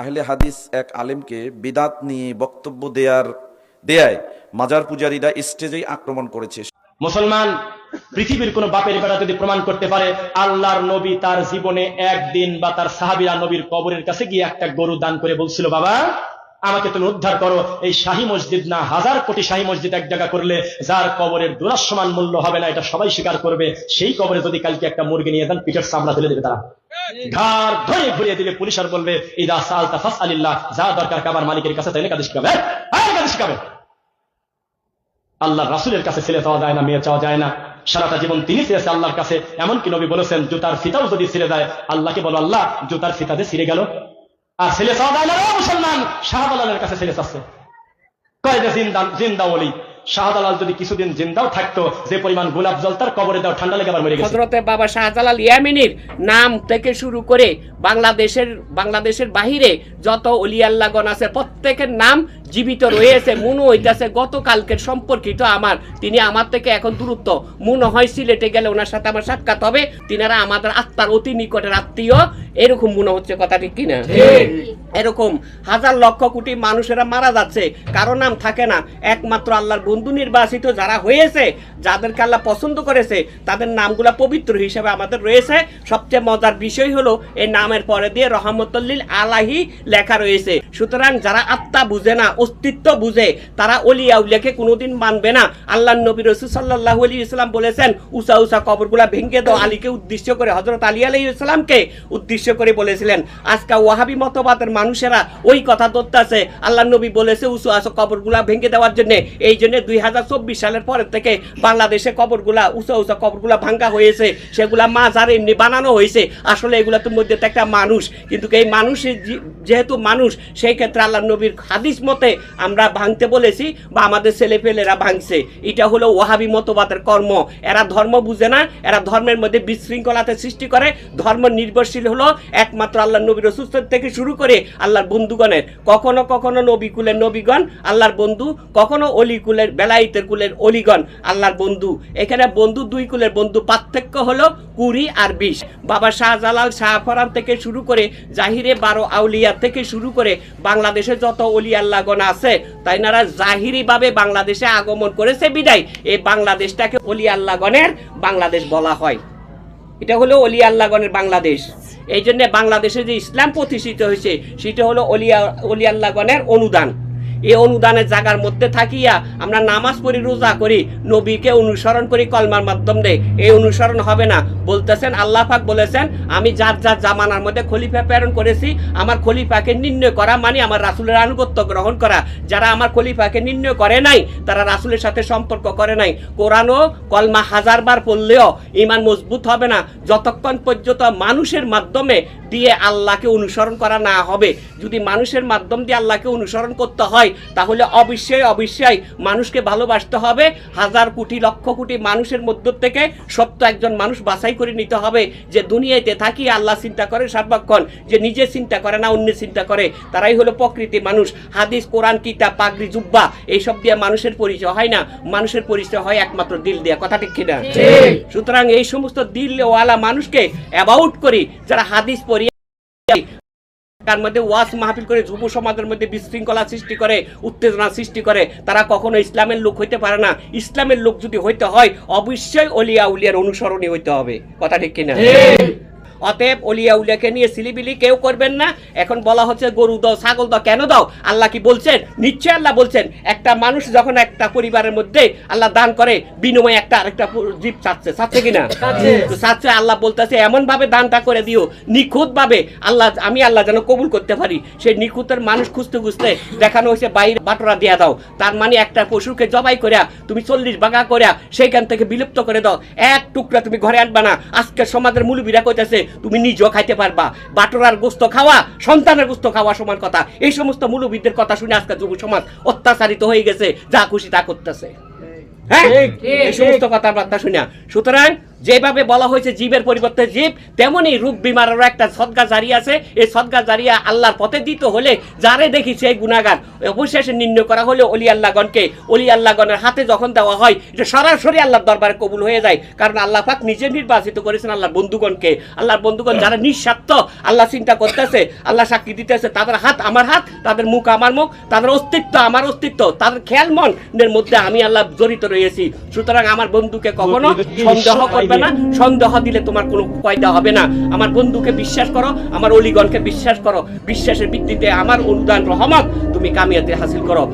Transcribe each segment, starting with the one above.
আহলে হাদিস এক আলেমকে বিদাত নিয়ে বক্তব্য দেয়ার, দেয়ায় মাজার পূজারীরা স্টেজেই আক্রমণ করেছে। মুসলমান, পৃথিবীর কোন বাপের বেটা যদি প্রমাণ করতে পারে, আল্লাহর নবী তার জীবনে একদিন বা তার সাহাবিরা নবীর কবরের কাছে গিয়ে একটা গরু দান করে বলছিল, বাবা, আমাকে তুমি উদ্ধার করো। এই শাহী মসজিদ না, হাজার কোটি শাহী মসজিদ এক জায়গা করলে যার কবরের দুরাসমান মূল্য হবে না, এটা সবাই স্বীকার করবে। সেই কবরে যদি কালকে একটা মুরগি নিয়ে দেন পিঠের চামড়া তুলে দেবে তারা। ঘাড় ধরে ঘুরিয়ে দিলে পুলিশ আর বলবে, ইদা সালতা ফাস আলিল্লাহ যা দরকার কাবার মালিকের কাছে তাইলে কাদের শিখাবে হ্যাঁ কাদের শিখাবে আল্লাহ রাসুলের কাছে ছেলে চাওয়া যায় না, মেয়ে চাওয়া যায় না। সারাটা জীবন তিনি চেয়েছে আল্লাহর কাছে। এমনকি নবী বলেছেন, জুতার ফিতাও যদি ছিঁড়ে যায়, আল্লাহকে বলো, আল্লাহ, জুতার ফিতাতে ছিঁড়ে গেল। আর ছেলে চাওয়া যায় না মুসলমান, শাহবালালের কাছে ছেলে চাচ্ছে। কয় যে জিন্দা জিন্দা বলি শাহদালাল যদি কিছুদিন জিন্দাও থাকতো যে পরিমাণ গোলাপ জল তার কবরে দাও ঠান্ডা লেগে আবার মরে গেছে। হজরতে বাবা শাহজালাল ইয়ামিনীর নাম থেকে শুরু করে বাংলাদেশের বাংলাদেশের বাহিরে যত অলিয়াল্লাগণ আছে প্রত্যেকের নাম জীবিত রয়েছে মনে হইতেছে গতকালকের সম্পর্কিত আমার। তিনি আমার থেকে এখন দূরত্ব। মনে হয় সিলেটে গেলে ওনার সাথে আমার সাক্ষাৎ হবে। তিনারা আমাদের আত্মার অতি নিকটের আত্মীয়। এরকম মনে হচ্ছে কথাটি কিনা এরকম হাজার লক্ষ কোটি মানুষেরা মারা যাচ্ছে, কারও নাম থাকে না। একমাত্র আল্লাহর বন্ধু নির্বাচিত যারা হয়েছে, যাদেরকে আল্লাহ পছন্দ করেছে, তাদের নামগুলা পবিত্র হিসেবে আমাদের রয়েছে। সবচেয়ে মজার বিষয় হলো, এই নামের পরে দিয়ে রহমতুল্লিল আলাহি লেখা রয়েছে। সুতরাং যারা আত্মা বুঝে না, অস্তিত্ব বুঝে, তারা অলিয়া উলিয়াকে কোনোদিন মানবে না। আল্লাহ নবী রসুল সাল্লাহ আলী ইসলাম বলেছেন উষা উষা কবরগুলা ভেঙে দাও। আলীকে উদ্দেশ্য করে হজরত আলী আলী ইসলামকে উদ্দেশ্য করে বলেছিলেন, আজকে ওয়াহাবি মতবাদের মানুষেরা ওই কথা ধরতেছে আল্লাহ নবী বলেছে, উঁচু আসো কবরগুলা ভেঙে দেওয়ার জন্য। এই জন্য দুই হাজার চব্বিশ সালের পরের থেকে বাংলাদেশে কবরগুলা, উঁচা উঁচা কবরগুলা ভাঙ্গা হয়েছে। সেগুলা মাজার এমনি বানানো হয়েছে। আসলে এগুলা মধ্যে তো একটা মানুষ। কিন্তু এই মানুষের যেহেতু মানুষ, সেই ক্ষেত্রে আল্লাহ নবীর হাদিস মতে আমরা ভাঙতে বলেছি বা আমাদের ছেলেপেলেরা ভাঙছে। এটা হলো ওহাবি মতবাদের কর্ম। এরা ধর্ম বুঝে না, এরা ধর্মের মধ্যে বিশৃঙ্খলাতে সৃষ্টি করে। ধর্ম নির্ভরশীল হলো একমাত্র আল্লাহ নবীর রসুল থেকে শুরু করে আল্লাহর বন্ধুগণের। কখনো কখনো নবী কুলের নবীগণ, আল্লাহর বন্ধু, কখনো অলি কুলের বেলাইতের কুলের অলিগণ, আল্লাহর বন্ধু। এখানে বন্ধু, দুই কুলের বন্ধু পার্থক্য হলো কুড়ি আর বিশ। বাবা শাহজালাল শাহফরান থেকে শুরু করে জাহিরে বারো আউলিয়া থেকে শুরু করে বাংলাদেশে যত অলি আল্লাহগণ আছে তাই নারা জাহিরি ভাবে বাংলাদেশে আগমন করেছে বিদায়। এই বাংলাদেশটাকে অলি আল্লাহগণের বাংলাদেশ বলা হয়। এটা হলো অলি আল্লাগণের বাংলাদেশ। এই জন্যে বাংলাদেশে যে ইসলাম প্রতিষ্ঠিত হয়েছে, সেটা হলো অলিয়া অলি আল্লাগণের অনুদান। এই অনুদানের জায়গার মধ্যে থাকিয়া আমরা নামাজ পড়ি, রোজা করি, নবীকে অনুসরণ করি কলমার মাধ্যম। মাধ্যমে এই অনুসরণ হবে না। বলতেছেন, আল্লাহ পাক বলেছেন, আমি যার যার জামানার মধ্যে খলিফা প্রেরণ করেছি, আমার খলিফাকে নির্ণয় করা মানে আমার রাসুলের আনুগত্য গ্রহণ করা। যারা আমার খলিফাকে নির্ণয় করে নাই, তারা রাসুলের সাথে সম্পর্ক করে নাই। কোরআনও কলমা হাজারবার পড়লেও ইমান মজবুত হবে না। যতক্ষণ পর্যন্ত মানুষের মাধ্যমে দিয়ে আল্লাহকে অনুসরণ করা না হবে, যদি মানুষের মাধ্যম দিয়ে আল্লাহকে অনুসরণ করতে হয় তাহলে অবশ্যই অবশ্যই মানুষকে ভালোবাসতে হবে। হাজার কোটি লক্ষ কোটি মানুষের মধ্য থেকে সত্য একজন মানুষ বাছাই করে নিতে হবে যে দুনিয়াতে থাকি আল্লাহ চিন্তা করে সার্বক্ষণ যে নিজে চিন্তা করে না অন্য চিন্তা করে। তারাই হলো প্রকৃতি মানুষ। হাদিস কোরআন কিতাব পাগড়ি জুব্বা এইসব দিয়ে মানুষের পরিচয় হয় না। মানুষের পরিচয় হয় একমাত্র দিল দিয়ে। কথা ঠিক কিনা? সুতরাং এই সমস্ত দিলওয়ালা মানুষকে অ্যাবাউট করি যারা হাদিস পড়ি তার মধ্যে ওয়াজ মাহফিল করে যুব সমাজের মধ্যে বিশৃঙ্খলা সৃষ্টি করে, উত্তেজনা সৃষ্টি করে। তারা কখনো ইসলামের লোক হইতে পারে না। ইসলামের লোক যদি হইতে হয়, অবশ্যই অলিয়া উলিয়ার অনুসরণই হইতে হবে। কথা ঠিক কিনা? অতএব অলিয়া উলিয়াকে নিয়ে সিলিবিলি কেউ করবেন না। এখন বলা হচ্ছে গরু দাও ছাগল দাও কেন দাও? আল্লাহ কি বলছেন? নিশ্চয় আল্লাহ বলছেন একটা মানুষ যখন একটা পরিবারের মধ্যে আল্লাহ দান করে বিনিময়ে একটা আরেকটা জীব চাচ্ছে। চাচ্ছে কিনা? চাচ্ছে। আল্লাহ বলতেছে এমন ভাবে দানটা করে দিও নিখুঁত ভাবে আল্লাহ আমি আল্লাহ যেন কবুল করতে পারি। সেই নিখুঁতের মানুষ খুঁজতে খুঁজতে দেখানো হয়েছে বাইরে বাটোরা দিয়া দাও। তার মানে একটা পশুকে জবাই করিয়া তুমি চল্লিশ বাগা করিয়া সেইখান থেকে বিলুপ্ত করে দাও। এক টুকরা তুমি ঘরে আনবা না। আজকে সমাজের মুলুবিরা কইতেছে তুমি নিজেও খাইতে পারবা। বাটরার গোস্ত খাওয়া সন্তানের গোস্ত খাওয়া সমান কথা। এই সমস্ত মুলুবিদের কথা শুনে আজকে যুব সমাজ অত্যাচারিত হয়ে গেছে যা খুশি তা করতেছে। হ্যাঁ? এই সমস্ত কথাবার্তা শুনিয়া। সুতরাং যেভাবে বলা হয়েছে জীবের পরিবর্তে জীব তেমনি রূপ বিমারেরও একটা সদগা জারি আছে। এই সদগা জারিয়া আল্লাহর পথে দিতে হলে যারে দেখি সেই গুণাগার অবশেষে নির্ণয় করা হলে অলি আল্লাহগণকে। অলি আল্লাহগণের হাতে যখন দেওয়া হয় এটা সরাসরি আল্লাহর দরবারে কবুল হয়ে যায়। কারণ আল্লাহ পাক নিজে নির্বাচিত করেছেন আল্লাহর বন্ধুগণকে। আল্লাহর বন্ধুগণ যারা নিঃস্বার্থ আল্লাহ চিন্তা করতেছে আল্লাহ সাক্ষী দিতেছে তাদের হাত আমার হাত তাদের মুখ আমার মুখ তাদের অস্তিত্ব আমার অস্তিত্ব তাদের খেয়াল মনের মধ্যে আমি আল্লাহ জড়িত রয়েছি। সুতরাং আমার বন্ধুকে কখনো সন্দেহ করবে না। সন্দেহ দিলে তোমার কোনো পয়দা হবে না। আমার বন্ধুকে বিশ্বাস করো আমার অলিগণকে বিশ্বাস করো। বিশ্বাসের ভিত্তিতে আমার অনুদান রহমত তুমি কামিয়াতে হাসিল করো।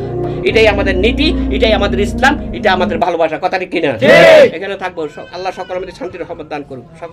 এটাই আমাদের নীতি এটাই আমাদের ইসলাম এটা আমাদের ভালোবাসা। কথাটি কিনা এখানে থাকব। আল্লাহ সকল আমাদের শান্তির রহমত দান করুক। সকল